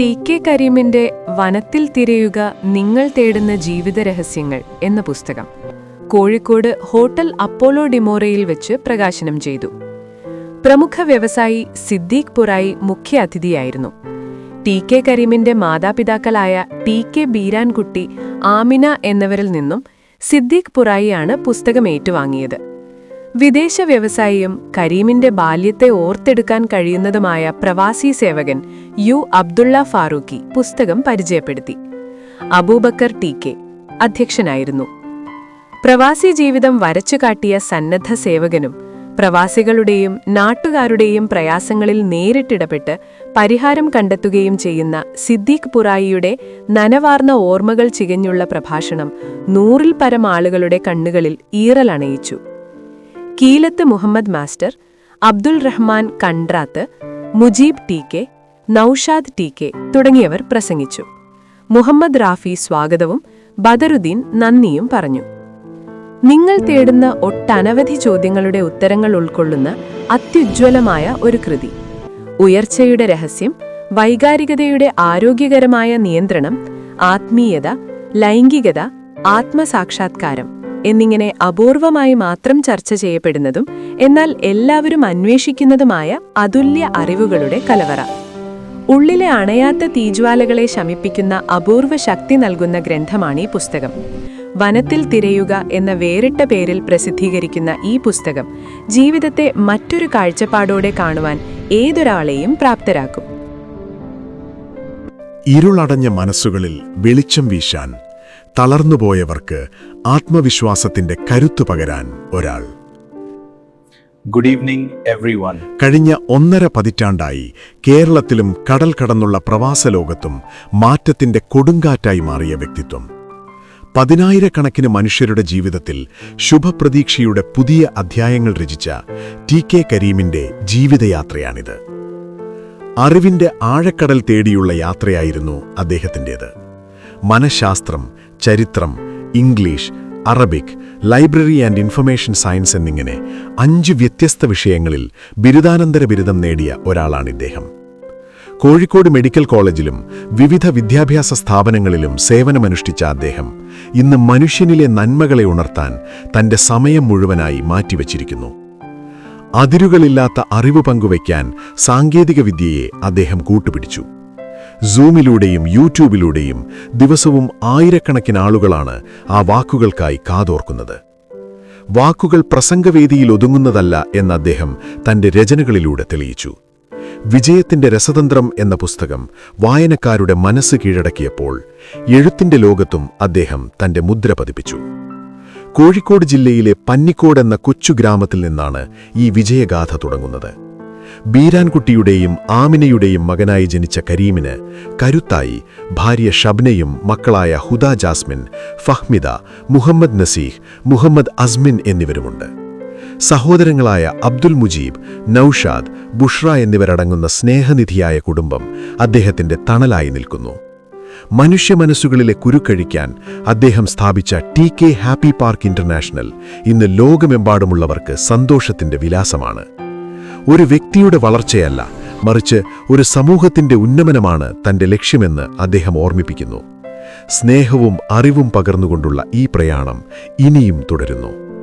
T K കരീമിന്റെ വനത്തിൽ തിരയുക നിങ്ങൾ തേടുന്ന ജീവിത രഹസ്യങ്ങൾ എന്ന പുസ്തകം കോഴിക്കോട് ഹോട്ടൽ അപ്പോളോ ഡിമോറയിൽ വെച്ച് പ്രകാശനം ചെയ്തു. പ്രമുഖ വ്യവസായി സിദ്ദീഖ് പുറായി മുഖ്യ അതിഥിയായിരുന്നു. ടി കെ കരീമിന്റെ മാതാപിതാക്കളായ ടി കെ ബീരാൻകുട്ടി ആമിന എന്നിവരിൽ നിന്നും സിദ്ദീഖ് പുറായിയാണ് പുസ്തകം ഏറ്റുവാങ്ങിയത്. വിദേശ വ്യവസായിയും കരീമിന്റെ ബാല്യത്തെ ഓർത്തെടുക്കാൻ കഴിയുന്നതുമായ പ്രവാസി സേവകൻ യു അബ്ദുള്ള ഫാറൂഖി പുസ്തകം പരിചയപ്പെടുത്തി. അബൂബക്കർ ടി കെ അധ്യക്ഷനായിരുന്നു. പ്രവാസി ജീവിതം വരച്ചുകാട്ടിയ സന്നദ്ധ സേവകനും പ്രവാസികളുടെയും നാട്ടുകാരുടെയും പ്രയാസങ്ങളിൽ നേരിട്ടിടപെട്ട് പരിഹാരം കണ്ടെത്തുകയും ചെയ്യുന്ന സിദ്ദീഖ് പുറായിയുടെ നനവാർന്ന ഓർമ്മകൾ ചികഞ്ഞുള്ള പ്രഭാഷണം നൂറിൽ പരം ആളുകളുടെ കണ്ണുകളിൽ ഈറലണയിച്ചു Keelath Muhammad master Abdul Rahman Kandrath Mujeeb T K Noushad T K തുടങ്ങിയവർ പ്രസംഗിച്ചു. മുഹമ്മദ് റാഫി സ്വാഗതവും ബദറുദ്ദീൻ നന്ദിയും പറഞ്ഞു. നിങ്ങൾ തേടുന്ന ഒട്ടനവധി ചോദ്യങ്ങളുടെ ഉത്തരങ്ങൾ ഉൾക്കൊള്ളുന്ന അത്യുജ്വലമായ ഒരു കൃതി. ഉയർച്ചയുടെ രഹസ്യം വൈകാരികതയുടെ ആരോഗ്യകരമായ നിയന്ത്രണം ആത്മീയത ലൈംഗികത ആത്മസാക്ഷാത്കാരം. എന്നിങ്ങനെ അപൂർവമായി മാത്രം ചർച്ച ചെയ്യപ്പെടുന്നതും എന്നാൽ എല്ലാവരും അന്വേഷിക്കുന്നതുമായ അതുല്യ അറിവുകളുടെ കലവറ. ഉള്ളിലെ അണയാത്ത തീജ്വാലകളെ ശമിപ്പിക്കുന്ന അപൂർവ ശക്തി നൽകുന്ന ഗ്രന്ഥമാണ് ഈ പുസ്തകം. വനത്തിൽ തിരയുക എന്ന വേറിട്ട പേരിൽ പ്രസിദ്ധീകരിക്കുന്ന ഈ പുസ്തകം ജീവിതത്തെ മറ്റൊരു കാഴ്ചപ്പാടോടെ കാണുവാൻ ഏതൊരാളെയും പ്രാപ്തരാക്കും. ഇരുളടഞ്ഞ മനസ്സുകളിൽ വെളിച്ചം വീശാൻ തളർന്നുപോയവർക്ക് ആത്മവിശ്വാസത്തിന്റെ കരുത്തു പകരാൻ ഒരാൾ. ഗുഡ് ഈവനിങ് എവ്രി വൺ കഴിഞ്ഞ ഒന്നര പതിറ്റാണ്ടായി കേരളത്തിലും കടൽ കടന്നുള്ള പ്രവാസലോകത്തും മാറ്റത്തിന്റെ കൊടുങ്കാറ്റായി മാറിയ വ്യക്തിത്വം. പതിനായിരക്കണക്കിന് മനുഷ്യരുടെ ജീവിതത്തിൽ ശുഭപ്രതീക്ഷയുടെ പുതിയ അധ്യായങ്ങൾ രചിച്ച ടി കെ കരീമിന്റെ ജീവിതയാത്രയാണിത്. അറിവിന്റെ ആഴക്കടൽ തേടിയുള്ള യാത്രയായിരുന്നു അദ്ദേഹത്തിന്റേത്. മനഃശാസ്ത്രം ചരിത്രം English Arabic library and information science എന്നിങ്ങനെ അഞ്ച് വ്യത്യസ്ത വിഷയങ്ങളിൽ ബിരുദാനന്തര ബിരുദം നേടിയ ഒരാളാണ് ഇദ്ദേഹം. കോഴിക്കോട് മെഡിക്കൽ കോളേജിലും വിവിധ വിദ്യാഭ്യാസ സ്ഥാപനങ്ങളിലും സേവനമനുഷ്ഠിച്ച അദ്ദേഹം ഇന്ന് മനുഷ്യനിലെ നന്മകളെ ഉണർത്താൻ തന്റെ സമയം മുഴുവനായി മാറ്റിവച്ചിരിക്കുന്നു. അതിരുകളില്ലാത്ത അറിവ് പങ്കുവയ്ക്കാൻ സാങ്കേതികവിദ്യയെ അദ്ദേഹം കൂട്ടുപിടിച്ചു. സൂമിലൂടെയും യൂട്യൂബിലൂടെയും ദിവസവും ആയിരക്കണക്കിന് ആളുകളാണ് ആ വാക്കുകൾക്കായി കാതോർക്കുന്നത്. വാക്കുകൾ പ്രസംഗവേദിയിൽ ഒതുങ്ങുന്നതല്ല എന്ന് അദ്ദേഹം തന്റെ രചനകളിലൂടെ തെളിയിച്ചു. വിജയത്തിന്റെ രസതന്ത്രം എന്ന പുസ്തകം വായനക്കാരുടെ മനസ്സ് കീഴടക്കിയപ്പോൾ എഴുത്തിന്റെ ലോകത്തും അദ്ദേഹം തന്റെ മുദ്ര പതിപ്പിച്ചു. കോഴിക്കോട് ജില്ലയിലെ പന്നിക്കോട് എന്ന കൊച്ചു ഗ്രാമത്തിൽ നിന്നാണ് ഈ വിജയഗാഥ തുടങ്ങുന്നത്. ബീരാൻകുട്ടിയുടെയും ആമിനയുടെയും മകനായി ജനിച്ച കരീമിന് കരുത്തായി ഭാര്യ ഷബ്നയും മക്കളായ ഹുദ ജാസ്മിൻ ഫഹ്മിദ മുഹമ്മദ് നസീഹ് മുഹമ്മദ് അസ്മിൻ എന്നിവരുമുണ്ട്. സഹോദരങ്ങളായ അബ്ദുൽ മുജീബ് നൌഷാദ് ബുഷ്ര എന്നിവരടങ്ങുന്ന സ്നേഹനിധിയായ കുടുംബം അദ്ദേഹത്തിന്റെ തണലായി നിൽക്കുന്നു. മനുഷ്യ മനസ്സുകളിലെ കുരുക്കഴിക്കാൻ അദ്ദേഹം സ്ഥാപിച്ച T K happy park international ഇന്ന് ലോകമെമ്പാടുമുള്ളവർക്ക് സന്തോഷത്തിന്റെ വിലാസമാണ്. ഒരു വ്യക്തിയുടെ വളർച്ചയല്ല മറിച്ച് ഒരു സമൂഹത്തിന്റെ ഉന്നമനമാണ് തന്റെ ലക്ഷ്യമെന്ന് അദ്ദേഹം ഓർമ്മിപ്പിക്കുന്നു. സ്നേഹവും അറിവും പകർന്നുകൊണ്ടുള്ള ഈ പ്രയാണം ഇനിയും തുടരുന്നു.